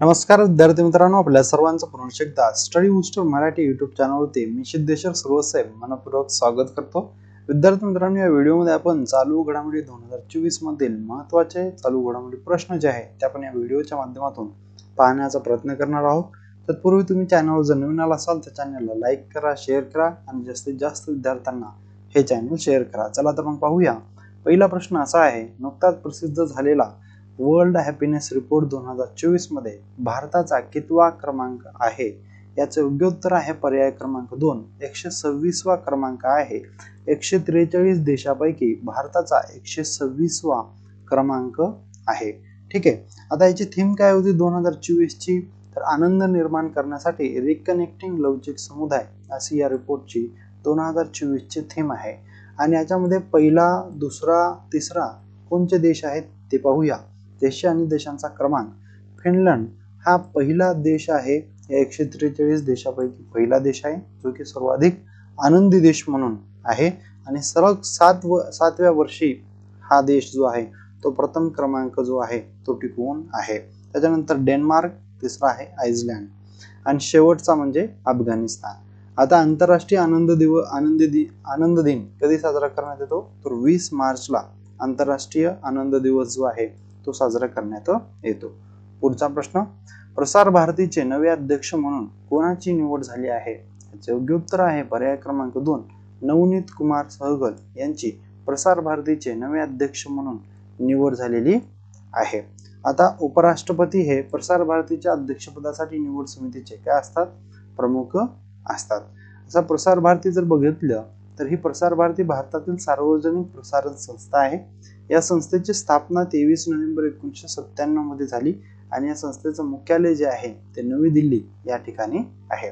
नमस्कार विद्यार्थी मित्रांनो आपल्या सर्वांचं पुनश्च एकदा स्टडी बुस्टर मराठी युट्यूब चॅनलवरती मी सिद्धेश्वर सर्वसाहेब मनपूर्वक स्वागत करतो. विद्यार्थी मित्रांनो या व्हिडिओमध्ये आपण चालू घडामोडी दोन हजार चोवीस मधील महत्त्वाचे चालू घडामोडी प्रश्न जे आहेत ते आपण या व्हिडिओच्या माध्यमातून पाहण्याचा प्रयत्न करणार आहोत. तत्पूर्वी तुम्ही चॅनलवर जर नवीन आला असाल तर चॅनलला लाईक करा शेअर करा आणि जास्तीत जास्त विद्यार्थ्यांना हे चॅनल शेअर करा. चला तर मग पाहूया. पहिला प्रश्न असा आहे नुकताच प्रसिद्ध झालेला वर्ल्ड हॅपीनेस रिपोर्ट दोन हजार चोवीसमध्ये भारताचा कितवा क्रमांक आहे? याचं योग्य उत्तर आहे पर्याय क्रमांक दोन. एकशे सव्वीसवा क्रमांक आहे. एकशे त्रेचाळीस देशापैकी भारताचा एकशे सव्वीसवा क्रमांक आहे. ठीक आहे. आता याची थीम काय होती दोन हजार चोवीसची? तर आनंद निर्माण करण्यासाठी रिकनेक्टिंग लवचिक समुदाय अशी या रिपोर्टची दोन हजार चोवीसची थीम आहे. आणि याच्यामध्ये पहिला दुसरा तिसरा कोणते देश आहेत ते पाहूया. देश आणि देशांचा क्रमांक. फिनलंड हा पहिला देश आहे. या एकशे त्रेचाळीस देशापैकी पहिला देश आहे जो की सर्वाधिक आनंदी देश म्हणून आहे. आणि सलग सात व सातव्या वर्षी हा देश जो आहे तो प्रथम क्रमांक जो आहे तो टिकवून आहे. त्याच्यानंतर डेन्मार्क तिसरा आहे आयसलँड आणि शेवटचा म्हणजे अफगाणिस्तान. आता आंतरराष्ट्रीय आनंद दिव आनंद दि आनंद दिन कधी साजरा करण्यात येतो? तर वीस मार्चला आंतरराष्ट्रीय आनंद दिवस जो आहे तो साजरा करण्यात येतो. पुढचा प्रश्न प्रसार भारतीचे नवे अध्यक्ष म्हणून कोणाची निवड झाली आहे? याचे योग्य उत्तर आहे पर्याय क्रमांक दोन नवनीत कुमार सहगल यांची प्रसार भारतीचे नवे अध्यक्ष म्हणून निवड झालेली आहे. आता उपराष्ट्रपती हे प्रसार भारतीच्या अध्यक्षपदासाठी निवड समितीचे काय असतात? प्रमुख असतात. असा प्रसार भारती जर बघितलं तर ही प्रसार भारती भारतातील सार्वजनिक प्रसारण संस्था आहे. या संस्थेची स्थापना तेवीस नोव्हेंबर एकोणीसशे सत्त्याण्णवमध्ये झाली आणि या संस्थेचं मुख्यालय जे आहे ते नवी दिल्ली या ठिकाणी आहे.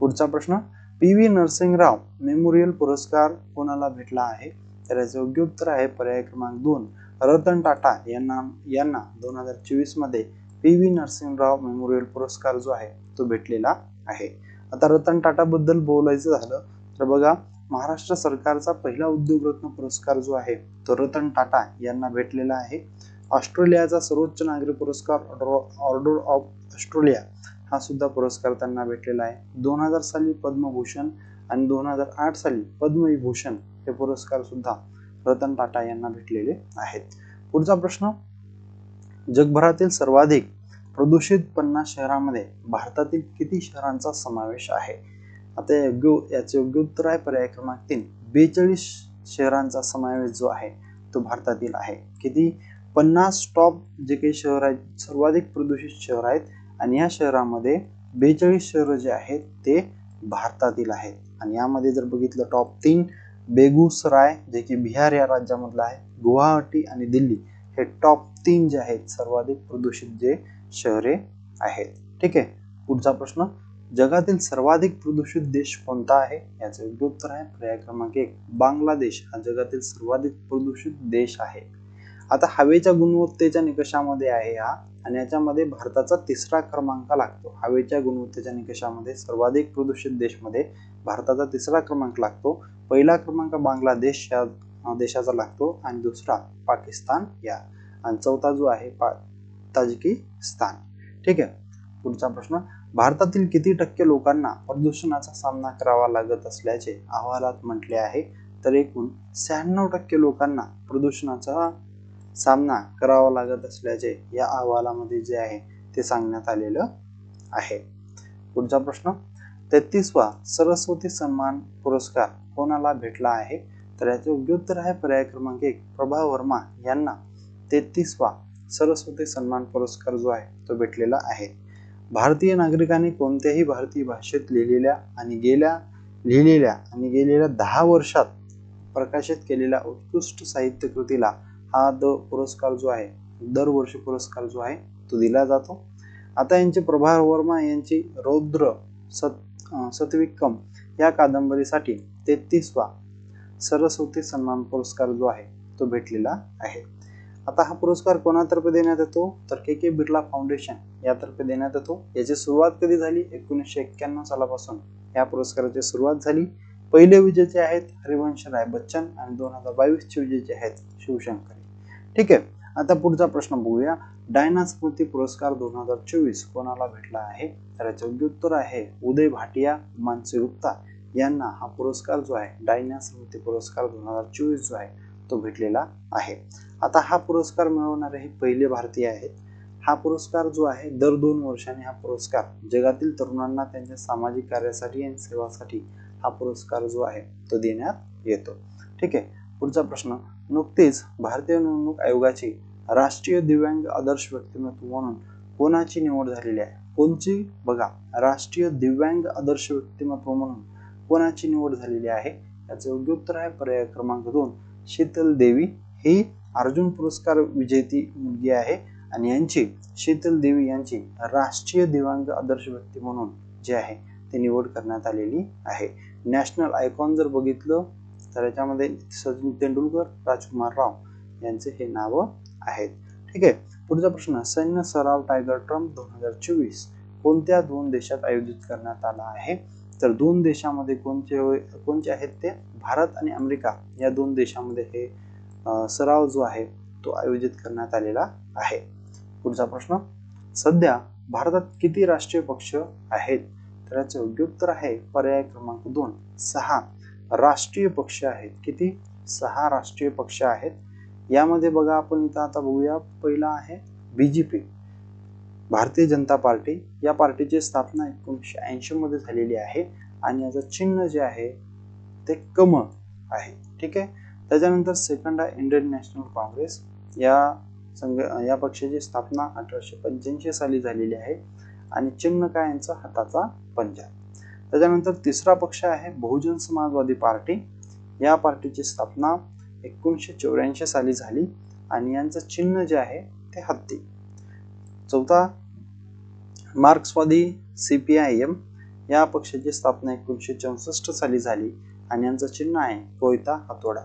पुढचा प्रश्न पी व्ही नरसिंगराव मेमोरियल पुरस्कार कोणाला भेटला आहे? तर याचं योग्य उत्तर आहे पर्याय क्रमांक दोन रतन टाटा यांना यांना दोन हजार चोवीसमध्ये पी व्ही नरसिंगराव मेमोरियल पुरस्कार जो आहे तो भेटलेला आहे. आता रतन टाटा बद्दल बोलायचं झालं तर बघा महाराष्ट्र सरकारचा पहिला उद्योगरत्न पुरस्कार जो आहे तो रतन टाटा यांना भेटलेला आहे. ऑस्ट्रेलियाचा सर्वोच्च नागरी पुरस्कार ऑर्डर ऑफ ऑस्ट्रेलिया हा सुद्धा पुरस्कार त्यांना भेटलेला आहे. दोन हजार साली पद्मभूषण आणि दोन हजार आठ साली पद्मविभूषण हे पुरस्कार सुद्धा रतन टाटा यांना भेटलेले आहेत. पुढचा प्रश्न जगभरातील सर्वाधिक प्रदूषित पन्नास शहरांमध्ये भारतातील किती शहरांचा समावेश आहे? आता योग्य याचे योग्य उत्तर आहे पर्याय क्रमांक तीन. बेचाळीस शहरांचा समावेश जो आहे तो भारतातील आहे. किती? पन्नास टॉप जे काही शहर आहेत सर्वाधिक प्रदूषित शहर आहेत. आणि या शहरामध्ये बेचाळीस शहरं जे आहेत ते भारतातील आहेत. आणि यामध्ये जर बघितलं टॉप तीन बेगुसराय जे की बिहार या राज्यामधलं आहे गुवाहाटी आणि दिल्ली हे टॉप तीन जे आहेत सर्वाधिक प्रदूषित जे शहरे आहेत. ठीक आहे? पुढचा प्रश्न. जगातील सर्वाधिक प्रदूषित देश कोणता आहे? याचे योग्य उत्तर आहे पर्याय क्रमांक एक. बांगलादेश हा जगातील सर्वाधिक प्रदूषित देश आहे. आता हवेच्या गुणवत्तेच्या निकषामध्ये आहे हा आणि याच्यामध्ये भारताचा तिसरा क्रमांक लागतो. हवेच्या गुणवत्तेच्या निकषामध्ये सर्वाधिक प्रदूषित देशमध्ये भारताचा तिसरा क्रमांक लागतो. पहिला क्रमांक बांगलादेश या देशाचा लागतो आणि दुसरा पाकिस्तान या आणि चौथा जो आहे पा ताजिकिस्तान. ठीक आहे? पुढचा प्रश्न. भारतातील किती टक्के लोकांना प्रदूषणाचा सामना करावा लागत असल्याचे अहवालात म्हटले आहे तर एकूण शहाण्णव टक्के लोकांना प्रदूषणाचा सामना करावा लागत असल्याचे या अहवालामध्ये जे आहे ते सांगण्यात आलेलं आहे. पुढचा प्रश्न तेहतीसवा सरस्वती सन्मान पुरस्कार कोणाला भेटला आहे? तर याचे योग्य उत्तर आहे पर्याय क्रमांक एक प्रभा वर्मा यांना तेहतीसवा सरस्वती सन्मान पुरस्कार जो आहे तो भेटलेला आहे. भारतीय नागरिकांनी कोणत्याही भारतीय भाषेत लिहिलेल्या आणि गेल्या लिहिलेल्या आणि गेलेल्या दहा वर्षात प्रकाशित केलेल्या उत्कृष्ट साहित्य कृतीला हा द पुरस्कार जो आहे दरवर्षी पुरस्कार जो आहे तो दिला जातो. आता यांचे प्रभा वर्मा यांची रौद्र सत सतविक्रम या कादंबरीसाठी तेहतीसवा सरस्वती सन्मान पुरस्कार जो आहे तो भेटलेला आहे. आता हा पुरस्कार कोणातर्फे देण्यात येतो? तर के के बिर्ला फाउंडेशन. यातर्फे देण्यात येतो. याची सुरुवात कधी झाली? एकोणीसशे एक्क्याण्णव सालापासून. या पुरस्काराची सुरुवात झाली. पहिले विजेते आहेत हरिवंश राय बच्चन आणि दोन हजार बावीस चे विजेते आहेत शिवशंकरी. ठीक आहे. आता पुढचा प्रश्न बघूया. डायना स्मृती पुरस्कार दोन हजार चोवीस कोणाला भेटला आहे? तर याचे योग्य उत्तर आहे उदय भाटिया मानसी गुप्ता यांना हा पुरस्कार जो आहे डायना स्मृती पुरस्कार दोन हजार चोवीस जो आहे तो भेटलेला आहे. आता हा पुरस्कार मिळवणारे हे पहिले भारतीय आहेत. हा पुरस्कार जो आहे दर दोन वर्षांनी हा पुरस्कार जगातील तरुणांना त्यांच्या सामाजिक कार्यासाठी आणि सेवासाठी हा पुरस्कार जो आहे तो देण्यात येतो. ठीक आहे? पुढचा प्रश्न नुकतेच भारतीय निवडणूक आयोगाची राष्ट्रीय दिव्यांग आदर्श व्यक्तिमत्व म्हणून कोणाची निवड झालेली आहे? कोणची? बघा राष्ट्रीय दिव्यांग आदर्श व्यक्तिमत्व म्हणून कोणाची निवड झालेली आहे? याचं योग्य उत्तर आहे पर्याय क्रमांक दोन शीतल देवी. ही अर्जुन पुरस्कार विजेती मुलगी आहे. आणि यांची शीतल देवी यांची राष्ट्रीय दिव्यांग आदर्श व्यक्ती म्हणून जे आहे ते निवड करण्यात आलेली आहे. नॅशनल आयकॉन जर बघितलं तर याच्यामध्ये सचिन तेंडुलकर राजकुमार राव यांचे हे नाव आहेत. ठीक आहे पुढचा प्रश्न सैन्य सराव टायगर ट्रम्प दोन हजार चोवीस कोणत्या दोन देशात आयोजित करण्यात आला आहे? तर दोन देशामध्ये कोणते कोणते आहेत ते? भारत आणि अमेरिका या दोन देशामध्ये हे सराव जो आहे तो आयोजित करण्यात आलेला आहे. पुढचा प्रश्न. सध्या भारतात किती राष्ट्रीय पक्ष आहेत? तर याचे योग्य उत्तर आहे पर्याय क्रमांक दोन. सहा राष्ट्रीय पक्ष आहेत. किती? सहा राष्ट्रीय पक्ष आहेत. यामध्ये बघा आपण इथं आता बघूया. पहिला आहे बीजेपी भारतीय जनता पार्टी. या पार्टीची स्थापना एकोणीसशे ऐंशी मध्ये झालेली आहे आणि याचं चिन्ह जे आहे ते कमळ आहे. ठीक आहे? त्याच्यानंतर सेकंड आहे इंडियन नॅशनल काँग्रेस. या संघ या पक्षाची स्थापना अठराशे पंच्याऐंशी साली झालेली आहे आणि चिन्ह काय यांचा? हाताचा पंजा. त्याच्यानंतर तिसरा पक्ष आहे बहुजन समाजवादी पार्टी. या पार्टीची स्थापना एकोणीसशे चौऱ्याऐंशी साली झाली आणि यांचं चिन्ह जे आहे ते हत्ती. चौथा मार्क्सवादी सी पी आय एम. या पक्षाची स्थापना एकोणीसशे चौसष्ट साली झाली आणि यांचं चिन्ह आहे कोयता हातोडा.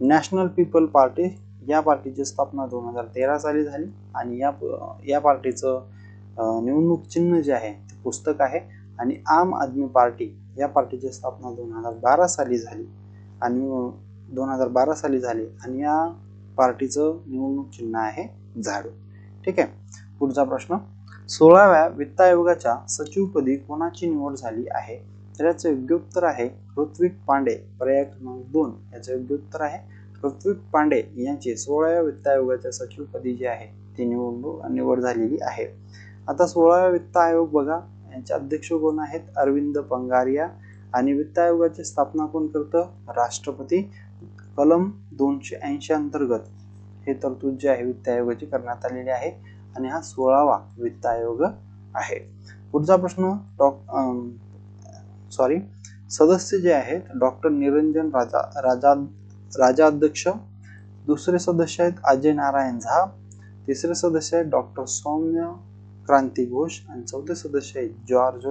नॅशनल पीपल पार्टी या पार्टीची स्थापना दोन हजार तेरा साली झाली आणि या या पार्टीचं निवडणूक चिन्ह जे आहे ते पुस्तक आहे आणि आम आदमी पार्टी या पार्टीची स्थापना दोन हजार बारा साली झाली आणि दोन हजार बारा साली झाली आणि या पार्टीचं निवडणूक चिन्ह आहे झाडू. ठीक आहे? पुढचा प्रश्न. सोळाव्या वित्त आयोगाच्या सचिवपदी कोणाची निवड झाली आहे? तर याचं योग्य उत्तर आहे ऋत्विक पांडे. पर्याय क्रमांक दोन याचं योग्य उत्तर आहे ऋत्विक पांडे यांची सोळाव्या वित्त आयोगाच्या सचिवपदी जी आहे ती निवडणूक निवड झालेली आहे. आता सोळाव्या वित्त आयोग बघा यांचे अध्यक्ष कोण आहेत? अरविंद पंगारिया. आणि वित्त आयोगाची स्थापना कोण करतं? राष्ट्रपती कलम दोनशे ऐंशी अंतर्गत. हे तरतूद जे आहे वित्त आयोगाची करण्यात आलेली आहे. आणि हा सोळावा वित्त आयोग आहे. पुढचा प्रश्न डॉ सॉरी सदस्य जे आहेत डॉक्टर निरंजन राजा राजा राजा अध्यक्ष दुसरे सदस्य आहेत अजय नारायण झा तिसरे सदस्य आहेत डॉक्टर सौम्य क्रांती घोष आणि चौथे सदस्य आहेत जॉर्ज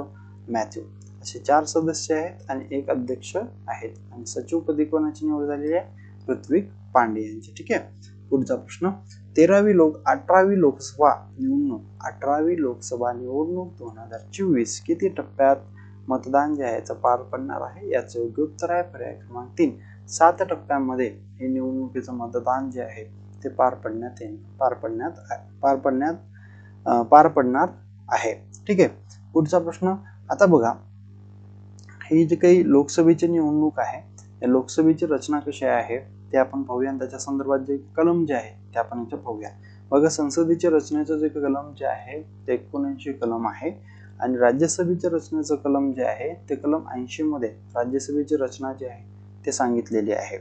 मॅथ्यू. असे चार सदस्य आहेत आणि एक अध्यक्ष आहेत. आणि सचिवपदी कोणाची निवड झालेली आहे? ऋत्विक पांडे यांची. ठीक आहे? पुढचा प्रश्न. तेरावी लोक अठरावी लोकसभा निवडणूक अठरावी लोकसभा निवडणूक दोन हजार चोवीस किती टप्प्यात मतदान जे आहे याचं पार पडणार आहे? याचं योग्य उत्तर आहे पर्याय क्रमांक तीन. सात टप्प्यांमध्ये हे निवडणुकीचं मतदान जे आहे ते पार पडण्यात येईल पार पडण्यात पार पडण्यात पार पडणार आहे. ठीक आहे? पुढचा प्रश्न आता बघा ही जी काही लोकसभेची निवडणूक आहे या लोकसभेची रचना कशी आहे ते आपण पाहूया. आणि त्याच्या संदर्भात जे कलम जे आहे ते आपण इथे पाहूया. बघा संसदेच्या रचनेचं जे कलम जे आहे ते एकोणऐंशी कलम आहे. आणि राज्यसभेच्या रचनेचं कलम जे आहे ते कलम ऐंशी मध्ये राज्यसभेची रचना जी आहे ते सांगितलेले आहे.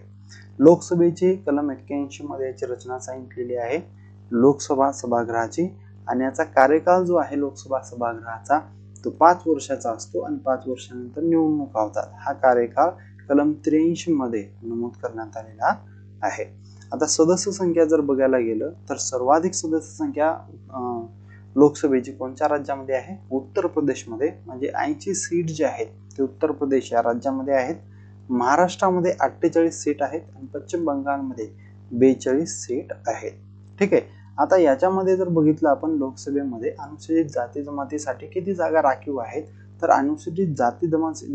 लोकसभेची कलम एक्क्याऐंशी मध्ये याची रचना सांगितलेली आहे. लोकसभा सभागृहाची आणि याचा कार्यकाळ जो आहे लोकसभा सभागृहाचा तो पाच वर्षाचा असतो आणि पाच वर्षानंतर निवडणुका होतात. हा कार्यकाळ कलम त्र्याऐंशी मध्ये नमूद करण्यात आलेला आहे. आता सदस्य संख्या जर बघायला गेलं तर सर्वाधिक सदस्य संख्या लोकसभेची कोणत्या राज्यामध्ये आहे? उत्तर प्रदेशमध्ये. म्हणजे ऐंशी सीट जे आहेत ते उत्तर प्रदेश या राज्यामध्ये आहेत. महाराष्ट्रामध्ये अठ्ठेचाळीस सीट आहेत आणि पश्चिम बंगालमध्ये बेचाळीस सीट आहेत. ठीक आहे? आता याच्यामध्ये जर बघितलं आपण लोकसभेमध्ये अनुसूचित जाती जमातीसाठी किती जागा राखीव आहेत तर अनुसूचित जाती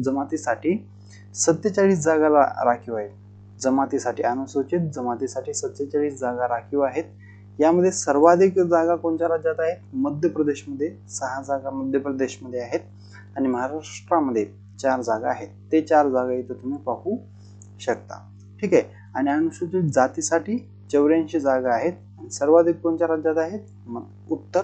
जमातीसाठी सत्तेचाळीस जागा राखीव आहेत. जमातीसाठी अनुसूचित जमातीसाठी सत्तेचाळीस जागा राखीव आहेत. यामध्ये सर्वाधिक जागा कोणत्या राज्यात आहेत? मध्य प्रदेशमध्ये सहा जागा मध्य प्रदेशमध्ये आहेत आणि महाराष्ट्रामध्ये चार जागा आहेत. ते चार जागा इथं तुम्ही पाहू शकता. ठीक आहे? आणि अनुसूचित जातीसाठी चौऱ्याऐंशी जागा आहेत. सर्वाधिक कोणत्या राज्यात आहेत? उत्तर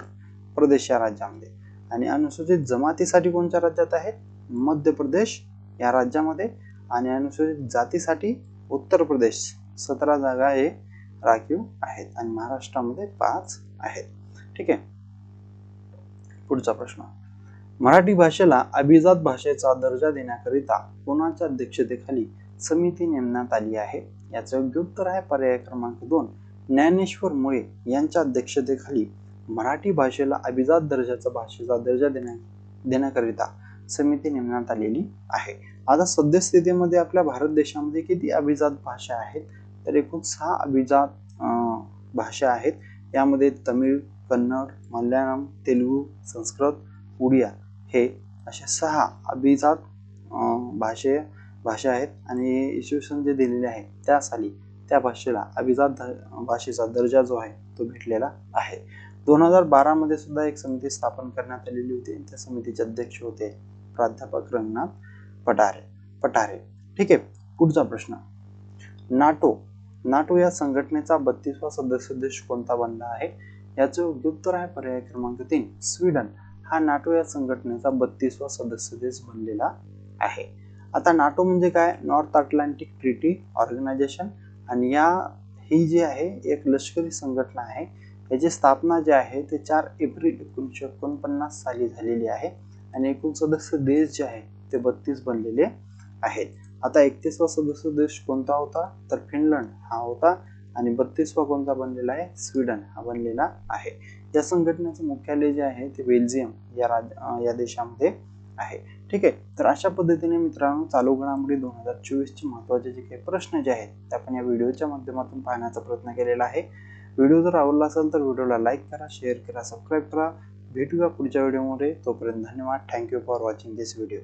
प्रदेश या राज्यामध्ये. आणि अनुसूचित जमातीसाठी कोणत्या राज्यात आहेत? मध्य प्रदेश या राज्यामध्ये. आणि अनुसूचित जातीसाठी उत्तर प्रदेश सतरा जागा हे राखीव आहेत. आणि महाराष्ट्रामध्ये पाच आहेत. ठीक आहे? पुढचा प्रश्न. मराठी भाषेला अभिजात भाषेचा दर्जा देण्याकरिता कोणाच्या अध्यक्षतेखाली समिती नेमण्यात आली आहे? याचं योग्य उत्तर आहे पर्याय क्रमांक दोन. ज्ञानेश्वर मुळे यांच्या अध्यक्षतेखाली मराठी भाषेला अभिजात दर्जाचा भाषेचा दर्जा देण्या देण्याकरिता समिती नेमण्यात आलेली आहे. आता सद्यस्थितीमध्ये आपल्या भारत देशामध्ये किती अभिजात भाषा आहेत? तर एकूण सहा अभिजात भाषा आहेत. यामध्ये तमिळ कन्नड मल्याळम तेलुगू संस्कृत उडिया हे अशा सहा अभिजात भाषे भाषा आहेत आणि इसवी सन जे दिलेले आहे त्या साली त्या भाषेला अभिजात भाषेचा दर्जा जो आहे तो भेटलेला आहे. दोन हजार बारामध्ये सुद्धा एक समिती स्थापन करण्यात आलेली होती त्या समितीचे अध्यक्ष होते प्राध्यापक रंगनाथ पटारे पटारे ठीक आहे पुढचा प्रश्न. नाटो नाटो या संघटनेचा बत्तीसवा सदस्य देश कोणता बनला आहे? याचं योग्य उत्तर आहे पर्याय क्रमांक तीन स्वीडन. हा नाटो या संघटनेचा बत्तीसवा सदस्य देश बनलेला आहे. आता नाटो म्हणजे काय? नॉर्थ अटलांटिक ट्रिटी ऑर्गनायझेशन आणि या ही जी आहे एक लष्करी संघटना आहे. याची स्थापना जी आहे ते चार एप्रिल एकोणीसशे एकोणपन्नास साली झालेली आहे. आणि एकूण सदस्य देश जे आहे ते बत्तीस बनलेले आहेत. आता एकतीसवा सदस्य देश कोणता होता? तर फिनलंड हा होता. आणि बत्तीसवा कोणता बनलेला आहे? स्वीडन हा बनलेला आहे. या संघटनेचं मुख्यालय जे आहे ते बेल्जियम या राज या देशामध्ये आहे. ठीक आहे? तर अशा पद्धतीने मित्रांनो चालू घडामोडी दोन हजार चोवीसचे महत्त्वाचे महत्त्वाचे जे काही प्रश्न जे आहेत ते आपण या व्हिडिओच्या माध्यमातून पाहण्याचा प्रयत्न केलेला आहे. व्हिडिओ जर आवडला असेल तर व्हिडिओला लाईक करा शेअर करा सबस्क्राईब करा. भेटूया पुढच्या व्हिडिओमध्ये. तोपर्यंत धन्यवाद. Thank you for watching this video